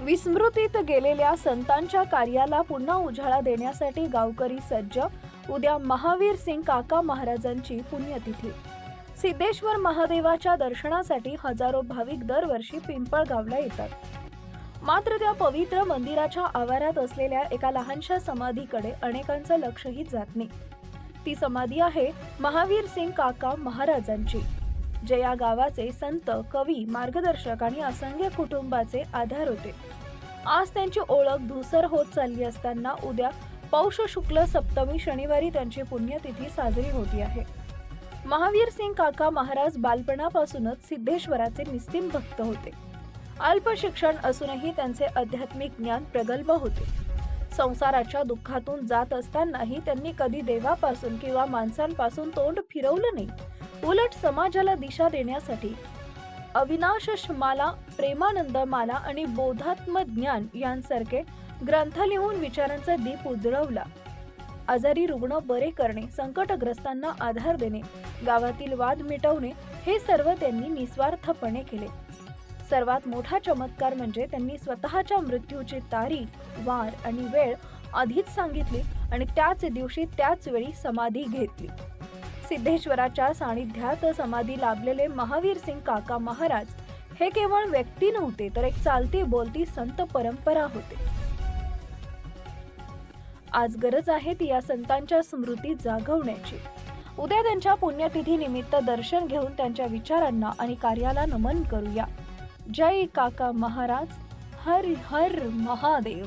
विस्मृतीत गेलेल्या संतांच्या कार्याला पुन्हा उजाळा देण्यासाठी गावकरी सज्ज. उद्या महावीर सिंग काका महाराजांची पुण्यतिथी. सिद्धेश्वर महादेवाच्या दर्शनासाठी हजारो भाविक दरवर्षी पिंपळगावला येतात. मात्र त्या पवित्र मंदिराच्या आवारात असलेल्या एका लहानशा समाधीकडे अनेकांचं लक्षही जात नाही. ती समाधी आहे महावीर सिंग काका महाराजांची. जे या गावाचे संत कवी मार्गदर्शक आणि असंख्य कुटुंबाचे आधार होते. आज त्यांची ओळख धुसर होत चालली असताना उद्या पौष शुक्ल सप्तमी शनिवारी त्यांची पुण्यतिथी साजरी होती आहे. महावीर सिंग काका महाराज बालपणापासूनच सिद्धेश्वराचे निस्तीम भक्त होते. अल्प शिक्षण असूनही त्यांचे आध्यात्मिक ज्ञान प्रगल्भ होते. संसाराच्या दुःखातून जात असतानाही त्यांनी कधी देवापासून किंवा माणसांपासून तोंड फिरवलं नाही. उलट समाजाला दिशा देण्यासाठी. अविनाश माला प्रेमानंद माला आणि बोधात्म ज्ञान यांसारखे ग्रंथ लिहून विचारांचा दीप उजळवला. आजारी रुग्ण बरे करणे संकटग्रस्तांना आधार देणे गावातील वाद मिटवणे हे सर्व त्यांनी निस्वार्थपणे केले. सर्वात मोठा चमत्कार म्हणजे त्यांनी स्वतःच्या मृत्यूची तारीख वार आणि वेळ आधीच सांगितली आणि त्याच दिवशी त्याच वेळी समाधी घेतली. सिद्धेश्वराच्या सानिध्यात समाधी लाभलेले महावीर सिंग काका महाराज हे केवळ व्यक्ती नव्हते तर एक चालती बोलती संत परंपरा होते. आज गरज आहे ती या संतांच्या स्मृती जागवण्याची. उद्या त्यांच्या पुण्यतिथी निमित्त दर्शन घेऊन त्यांच्या विचारांना आणि कार्याला नमन करूया. जय काका महाराज. हर हर महादेव.